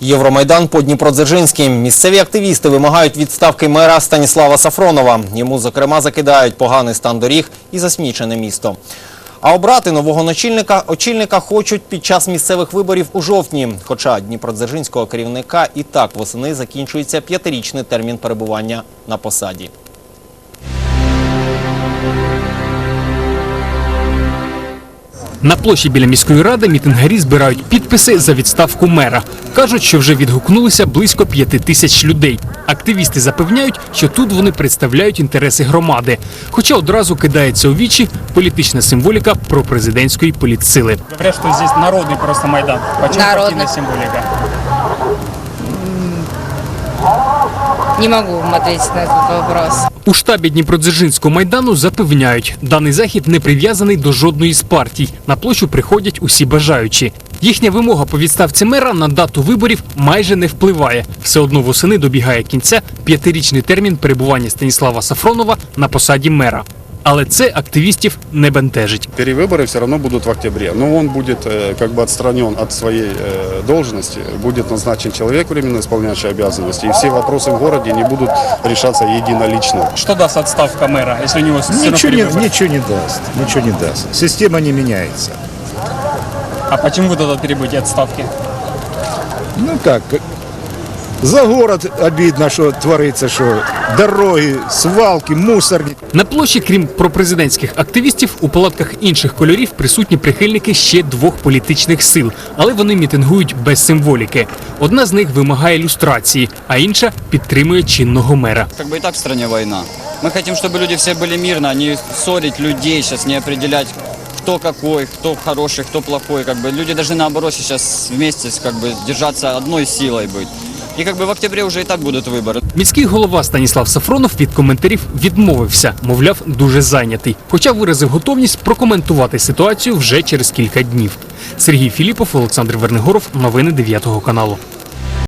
Євромайдан по Дніпродзержинській. Місцеві активісти вимагають відставки мера Станіслава Сафронова. Йому, зокрема, закидають поганий стан доріг і засмічене місто. А обрати нового начальника очільника хочуть під час місцевих виборів у жовтні. Хоча Дніпродзержинського керівника і так восени закінчується п'ятирічний термін перебування на посаді. На площі біля міської ради мітингарі збирають підписи за відставку мера. Кажуть, що вже відгукнулися близько п'яти тисяч людей. Активісти запевняють, що тут вони представляють інтереси громади. Хоча одразу кидається у вічі політична символіка пропрезидентської політсили. Говорят, что здесь народный просто Майдан. Почему Народный. партийная символика? Не могу вам ответить на этот вопрос. У штабі Дніпродзержинського майдану запевняють, даний захід не прив'язаний до жодної з партій. На площу приходять усі бажаючі. Їхня вимога по відставці мера на дату виборів майже не впливає. Все одно восени добігає кінця п'ятирічний термін перебування Станіслава Сафронова на посаді мера. Але це активістів не бентежить. Перевыборы все равно будут в октябре, но он будет э, как бы отстранен от своей э, должности, будет назначен человек, временно исполняющий обязанности, и все вопросы в городе не будут решаться единолично. Что даст отставка мэра, если у него всё равно Ничего не, перевыборы? ничего не даст, ничего не даст. Система не меняется. А почему вы тогда требуете отставки? Ну как, за город обидно, що твориться, що дороги, свалки, мусорні. На площі, крім пропрезидентських активістів, у палатках інших кольорів присутні прихильники ще двох політичних сил, але вони мітингують без символіки. Одна з них вимагає люстрації, а інша підтримує чинного мера. Как бы и так в стране война. Мы хотим, чтобы люди все были мирно, а не ссорить людей, сейчас не определять, кто какой, кто хороший, кто плохой. Как бы люди должны наоборот сейчас вместе как бы держаться одной силой быть. И как бы в октябре уже и так будут выборы. Міський голова Станіслав Сафронов від коментарів відмовився, мовляв, дуже зайнятий, хоча виразив готовність прокоментувати ситуацію вже через кілька днів. Сергій Філіпов, Олександр Вернигоров, новини 9 каналу.